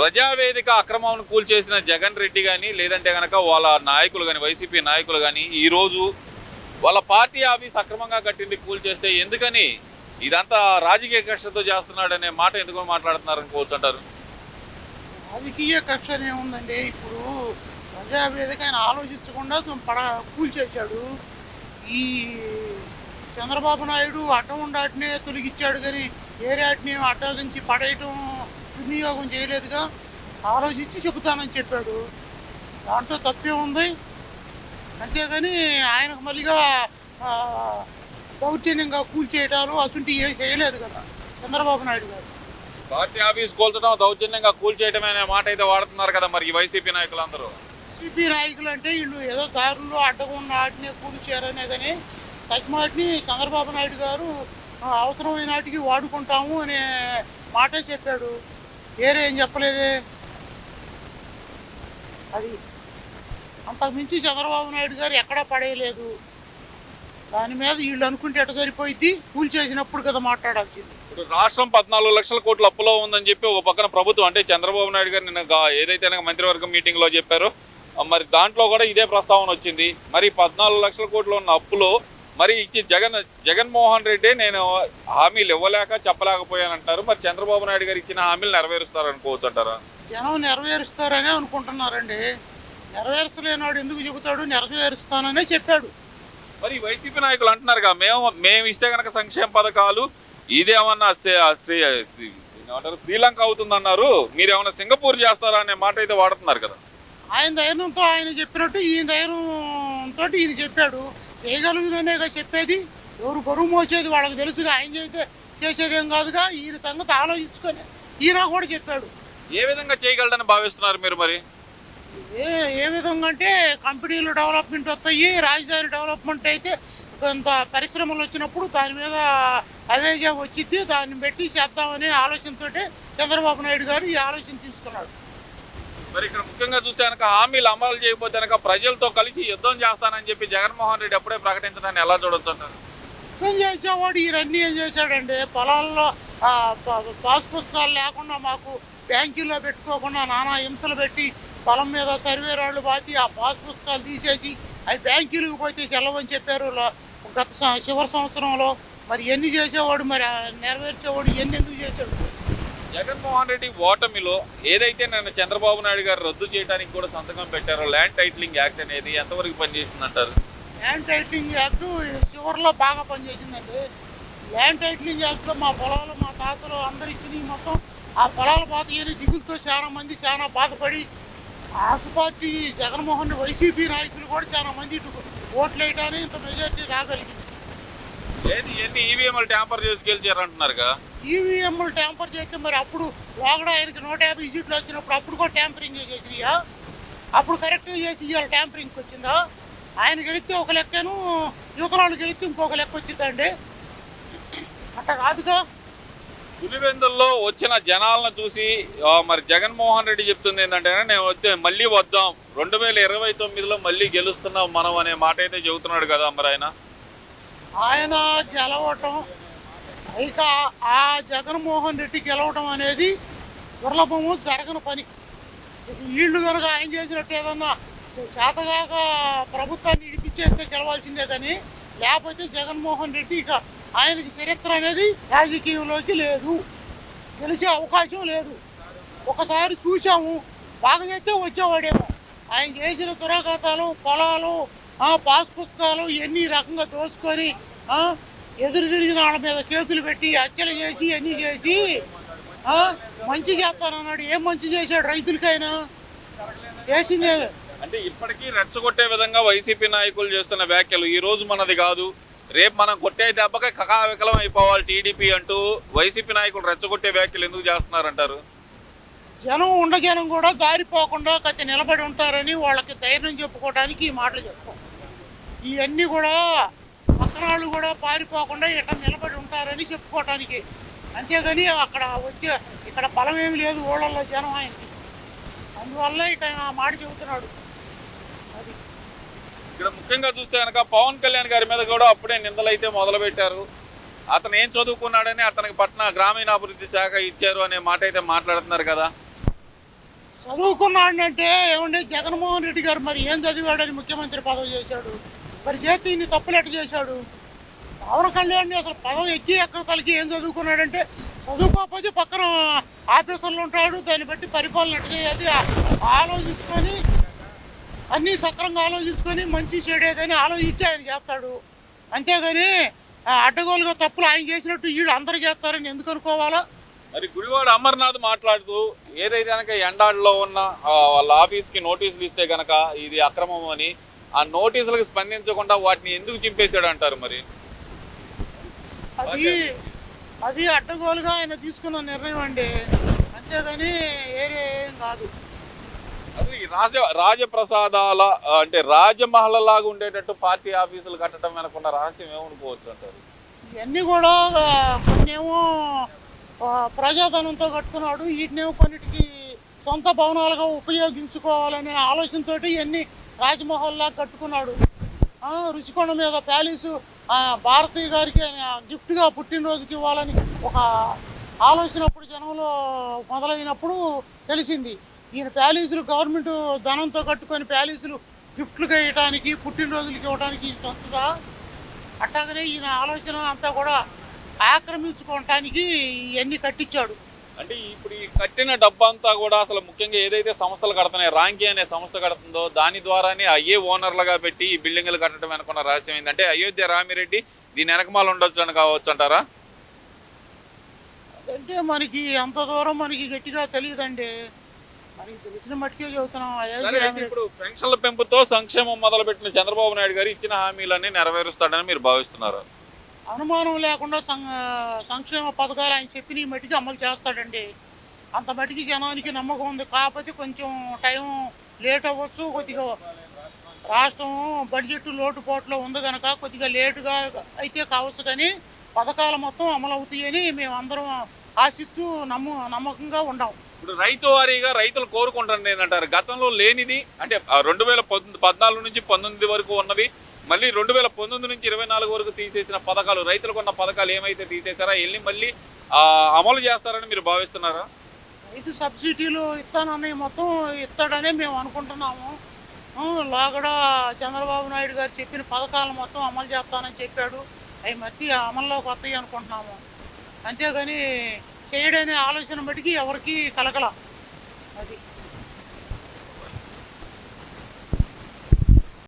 ప్రజావేదిక అక్రమం కూల్చేసిన జగన్ రెడ్డి కానీ లేదంటే కనుక వాళ్ళ నాయకులు కానీ వైసీపీ నాయకులు కానీ ఈరోజు వాళ్ళ పార్టీ ఆఫీస్ అక్రమంగా కట్టింది కూల్చేస్తే ఎందుకని ఇదంతా రాజకీయ కక్షతో చేస్తున్నాడనే మాట ఎందుకు మాట్లాడుతున్నారు అనుకోవచ్చు అంటారు? రాజకీయ కక్ష ఏముందండి ఇప్పుడు ప్రజావేదిక ఆయన ఆలోచించకుండా పడ కూల్చేశాడు. ఈ చంద్రబాబు నాయుడు అడ్డం ఉండాటినే తొలగించాడు కానీ ఏరాటిని అడ్డం నుంచి పడేయటం వినియోగం చేయలేదుగా. ఆలోచించి చెబుతానని చెప్పాడు. దాంట్లో తప్పే ఉంది. అంతేగాని ఆయనకు మళ్ళీగా దౌర్జన్యంగా కూల్చేయటాలు అసలు ఏం చేయలేదు కదా చంద్రబాబు నాయుడు గారు. పార్టీ ఆఫీస్ కూల్చడం దౌర్జన్యంగా కూల్చేయటమే అనే మాట అయితే వాడుతున్నారు కదా మరి వైసీపీ నాయకులందరూ. సిపి నాయకులు అంటే వీళ్ళు ఏదో దారుల్లో కూల్చారనే కానీ తగ్గిమాటిని చంద్రబాబు నాయుడు గారు ఆ, అవసరమైన నాటికి వాడుకుంటాము అనే మాటే చెప్పాడు. వేరే ఏం చెప్పలేదే? అది అంతకుమించి చంద్రబాబు నాయుడు గారు ఎక్కడా పడేయలేదు. దాని మీద వీళ్ళు అనుకుంటే ఎట సరిపోయింది కూల్చేసినప్పుడు కదా మాట్లాడాల్సింది. ఇప్పుడు రాష్ట్రం పద్నాలుగు లక్షల కోట్ల అప్పులో ఉందని చెప్పి ఒక పక్కన ప్రభుత్వం అంటే చంద్రబాబు నాయుడు గారు నిన్న ఏదైతే మంత్రివర్గం మీటింగ్లో చెప్పారో మరి దాంట్లో కూడా ఇదే ప్రస్తావన వచ్చింది. మరి పద్నాలుగు లక్షల కోట్లు ఉన్న అప్పులో మరి ఇచ్చి జగన్ జగన్మోహన్ రెడ్డి నేను హామీలు ఇవ్వలేక చెప్పలేకపోయానంటారు. మరి చంద్రబాబు నాయుడు గారు ఇచ్చిన హామీలు నెరవేరుస్తారు అనుకోవచ్చు అంటారా? జనం నెరవేరుస్తారనే అనుకుంటున్నారండి. నెరవేర్చలేనాడు ఎందుకు చెబుతాడు? నెరవేరుస్తాననే చెప్పాడు. మరి వైసీపీ నాయకులు అంటున్నారుగా మేము మేము ఇస్తే కనుక సంక్షేమ పథకాలు ఇదేమన్నా శ్రీ- ఏమంటారు శ్రీలంక అవుతుందన్నారు. మీరు ఏమన్నా సింగపూర్ చేస్తారా అనే మాట అయితే వాడుతున్నారు కదా. ఆయన ధైర్యంతో ఆయన చెప్పినట్టు ఈయన ధైర్యంతో ఈయన చెప్పాడు. చేయగలుగుననేగా చెప్పేది. ఎవరు బరువు మోసేది వాళ్ళకి తెలుసుగా. ఆయన చేస్తే చేసేదేం కాదుగా. ఈయన సంగతి ఆలోచించుకొని ఈయన కూడా చెప్పాడు. ఏ విధంగా చేయగలడని భావిస్తున్నారు మీరు మరి? ఏ ఏ విధంగా అంటే కంపెనీలు డెవలప్మెంట్ వస్తాయి. రాజధాని డెవలప్మెంట్ అయితే కొంత పరిశ్రమలు వచ్చినప్పుడు దాని మీద అవేజా వచ్చింది దాన్ని పెట్టి చేద్దామనే ఆలోచనతోటే చంద్రబాబు నాయుడు గారు ఈ ఆలోచన తీసుకున్నాడు. మరి ఇక్కడ ముఖ్యంగా చూస్తే కనుక హామీలు అమలు చేయకపోతే కనుక ప్రజలతో కలిసి యుద్ధం చేస్తానని చెప్పి జగన్మోహన్ రెడ్డి అప్పుడే ప్రకటించడాన్ని ఎలా చూడొచ్చు అంటారు ఏం చేసేవాడు? ఇవన్నీ ఏం చేశాడండి? పొలాల్లో పాస్ పుస్తకాలు లేకుండా మాకు బ్యాంకుల్లో పెట్టుకోకుండా నానా హింసలు పెట్టి పొలం మీద సర్వే రాళ్ళు బాతి ఆ పాస్ పుస్తకాలు తీసేసి అవి బ్యాంకులకు పోతే సెలవని చెప్పారు. గత చివరి సంవత్సరంలో. మరి ఎన్ని చేసేవాడు? మరి నెరవేర్చేవాడు? ఎన్ని ఎందుకు చేసాడు జగన్మోహన్ రెడ్డి ఓటమిలో ఏదైతే నేను చంద్రబాబు నాయుడు గారు రద్దు చేయడానికి కూడా సంతకం పెట్టారో ల్యాండ్ టైటిలింగ్ యాక్ట్ అనేది ఎంతవరకు పనిచేస్తుంది అంటారు ల్యాండ్ టైటిలింగ్ యాక్ట్ చివరిలో బాగా పనిచేసిందండి. ల్యాండ్ టైటిలింగ్ యాక్ట్లో మా పొలాలు మా తాతలు అందరు ఇచ్చినవి మొత్తం ఆ పొలాలు పోతాయని దిగులతో చాలా మంది చాలా బాధపడి ఆకు పార్టీ జగన్మోహన్ రెడ్డి వైసీపీ నాయకులు కూడా చాలా మంది ఇటు ఓట్లు వేయడానికి ఇంత మెజార్టీ రాగలిగింది. ఏది ఎన్ని ఈవీఎంలు ట్యాంపర్ చేసి గెలిచారు అంటున్నారుగా ఈవీఎంలు ట్యాంపర్ చేస్తే మరి అప్పుడు లోగడ ఆయనకి నూట యాభై సీట్లు వచ్చినప్పుడు అప్పుడు కూడా ట్యాంపరింగ్ చేసినాయా అప్పుడు కరెక్ట్గా చేసి ఇవాళ ట్యాంపరింగ్కి వచ్చిందా? ఆయన గెలిస్తే ఒక లెక్కను యువతరాలు గెలిస్తే ఇంకొక లెక్క వచ్చిందండి అట్ట కాదుగా. పులివెందుల్లో వచ్చిన జనాలను చూసి మరి జగన్మోహన్ రెడ్డి చెప్తుంది ఏంటంటే నేను వద్దే మళ్ళీ వద్దాం. రెండు వేల ఇరవై తొమ్మిదిలో మళ్ళీ గెలుస్తున్నాం మనం అనే మాట అయితే చెబుతున్నాడు కదా మరి ఆయన. ఆయన గెలవటం ఇక ఆ జగన్మోహన్ రెడ్డి గెలవటం అనేది దుర్లభము జరగని పని. వీళ్ళు కనుక ఆయన చేసినట్టు ఏదన్నా శాతగాక ప్రభుత్వాన్ని ఇడిపించేస్తే గెలవాల్సిందే కానీ లేకపోతే జగన్మోహన్ రెడ్డి ఇక ఆయనకి చరిత్ర అనేది రాజకీయంలోకి లేదు. గెలిచే అవకాశం లేదు. ఒకసారి చూసాము బాగా చేస్తే వచ్చేవాడేమో. ఆయన చేసిన దురాఘాతాలు పొలాలు పాస్ పుస్తకాలు ఎన్ని రకంగా దోచుకొని ఎదురు తిరిగిన వాళ్ళ మీద కేసులు పెట్టి హత్యలు చేసి అన్నీ చేసి మంచి చేస్తానన్నాడు ఏం మంచి చేశాడు రైతులకైనా? చేసిందే. అంటే ఇప్పటికీ రెచ్చగొట్టే విధంగా వైసీపీ నాయకులు చేస్తున్న వ్యాఖ్యలు ఈ రోజు మనది కాదు. రేపు మనం కొట్టే దెబ్బకి కకావికలం అయిపోవాలి టీడీపీ అంటూ వైసీపీ నాయకులు రెచ్చగొట్టే వ్యాఖ్యలు ఎందుకు చేస్తున్నారంటారు? జనం ఉండ జనం కూడా దారిపోకుండా కత్తి నిలబడి ఉంటారని వాళ్ళకి ధైర్యం చెప్పుకోవడానికి ఈ మాటలు చెప్తాం. ఇవన్నీ కూడా పక్కన వాళ్ళు కూడా పారిపోకుండా ఇట్లా నిలబడి ఉంటారని చెప్పుకోవటానికి. అంతేగాని అక్కడ వచ్చే ఇక్కడ బలం ఏమి లేదు ఊళ్ళల్లో జనం ఆయనకి. అందువల్ల ఇక ఆ మాట చెబుతున్నాడు. అది. ఇక్కడ ముఖ్యంగా చూస్తే కనుక పవన్ కళ్యాణ్ గారి మీద కూడా అప్పుడే నిందలైతే మొదలు పెట్టారు అతను ఏం చదువుకున్నాడని అతనికి పట్న గ్రామీణాభివృద్ధి శాఖ ఇచ్చారు అనే మాట అయితే మాట్లాడుతున్నారు కదా. చదువుకున్నాడంటే ఏమండి? జగన్మోహన్ రెడ్డి గారు మరి ఏం చదివాడని ముఖ్యమంత్రి పదవి చేశాడు? మరి చేతి ఇన్ని తప్పులు ఎట్ట చేశాడు? పవన్ కళ్యాణ్ అసలు పదవి ఎక్కి ఎక్కతలకి ఏం చదువుకున్నాడంటే చదువుకోకపోతే పక్కన ఆఫీసర్లు ఉంటాడు దాన్ని బట్టి పరిపాలన ఎట్టు చేయాలి ఆలోచించుకొని అన్నీ సక్రంగా ఆలోచించుకొని మంచి చెడేదని ఆలోచించి ఆయన చేస్తాడు. అంతేగాని అడ్డగోలుగా తప్పులు ఆయన చేసినట్టు వీళ్ళు అందరూ చేస్తారని ఎందుకు అనుకోవాలా? మరి గుడివాడ అమర్నాథ్ మాట్లాడుతూ ఏదైతే కనుక ఎండాడిలో ఉన్న వాళ్ళ ఆఫీస్కి నోటీసులు ఇస్తే కనుక ఇది అక్రమం అని ఆ నోటీసులకు స్పందించకుండా వాటిని ఎందుకు చింపేశాడు అంటారు మరి? అది అది అడ్డగోలుగా ఆయన తీసుకున్న నిర్ణయం అండి. అంతేగాని ఏం కాదు. అది రాజ రాజప్రసాదాల అంటే రాజమహల్ లాగా ఉండేటట్టు పార్టీ ఆఫీసులు కట్టడం వెనకున్న రహస్యం ఏమనుకోవచ్చు అంటారు? ఇవన్నీ కూడా కొన్నేమో ప్రజాధనంతో కట్టుకున్నాడు. వీటినేమో కొన్నిటికి సొంత భవనాలుగా ఉపయోగించుకోవాలనే ఆలోచనతో ఇవన్నీ రాజమహల్లా కట్టుకున్నాడు. రుచికొండ మీద ప్యాలీసు భారతీయ గారికి గిఫ్ట్గా పుట్టినరోజుకి ఇవ్వాలని ఒక ఆలోచన అప్పుడు జనంలో మొదలైనప్పుడు తెలిసింది. ఈయన ప్యాలీసులు గవర్నమెంట్ ధనంతో కట్టుకొని ప్యాలీసులు గిఫ్ట్లుగా ఇవ్వడానికి పుట్టినరోజులకి ఇవ్వడానికి సొంతగా అట్లాగనే ఈయన ఆలోచన అంతా కూడా ఆక్రమించుకోవటానికి ఇవన్నీ కట్టించాడు. అంటే ఇప్పుడు ఈ కట్టిన డబ్బంతా కూడా అసలు ముఖ్యంగా ఏదైతే సంస్థలు కడుతున్నాయి రాంకీ అనే సంస్థ కడుతుందో దాని ద్వారానే అయ్యే ఓనర్లుగా పెట్టి ఈ బిల్డింగ్లు కట్టడం వెనుకున్న రహస్యం ఏంటంటే అయోధ్య రామిరెడ్డి దీని వెనకమాల ఉండొచ్చు అని కావచ్చు అంటారా? అంటే మనకి అంత దూరం మనకి గట్టిగా తెలియదండి. మనకి తెలిసిన మట్టుకే రామిరెడ్డి. ఇప్పుడు పెన్షన్ల పెంపుతో సంక్షేమం మొదలుపెట్టిన చంద్రబాబు నాయుడు గారు ఇచ్చిన హామీలన్నీ నెరవేరుస్తాడని మీరు భావిస్తున్నారు. అనుమానం లేకుండా సం సంక్షేమ పథకాలు ఆయన చెప్పిన ఈ మట్టికి అమలు చేస్తాడండి. అంత మట్టికి జనానికి నమ్మకం ఉంది. కాకపోతే కొంచెం టైం లేట్ అవ్వచ్చు. కొద్దిగా రాష్ట్రం బడ్జెట్ లోటుపాట్లో ఉంది కనుక కొద్దిగా లేటుగా అయితే కావచ్చు కానీ పథకాలు మొత్తం అమలు అవుతాయని మేమందరం ఆశిస్తూ నమ్ము నమ్మకంగా ఉండాం. ఇప్పుడు రైతు వారీగా రైతులు కోరుకుంటుంది ఏంటంటారు? గతంలో లేనిది అంటే రెండు వేల పద్నాలుగు నుంచి పంతొమ్మిది వరకు ఉన్నవి మళ్ళీ రెండు వేల పంతొమ్మిది నుంచి ఇరవై నాలుగు వరకు తీసేసిన పథకాలు రైతులకు ఉన్న పథకాలు ఏమైతే తీసేశారో వెళ్ళి మళ్ళీ అమలు చేస్తారని మీరు భావిస్తున్నారా? రైతు సబ్సిడీలు ఇస్తానని మొత్తం ఇస్తాడనే మేము అనుకుంటున్నాము. ఆ, లోగడ చంద్రబాబు నాయుడు గారు చెప్పిన పథకాలు మొత్తం అమలు చేస్తానని చెప్పాడు. అవి మధ్య అమల్లోకి వస్తాయి అనుకుంటున్నాము. అంతేగాని చేయడనే ఆలోచన బట్టి ఎవరికి కలగల. అది.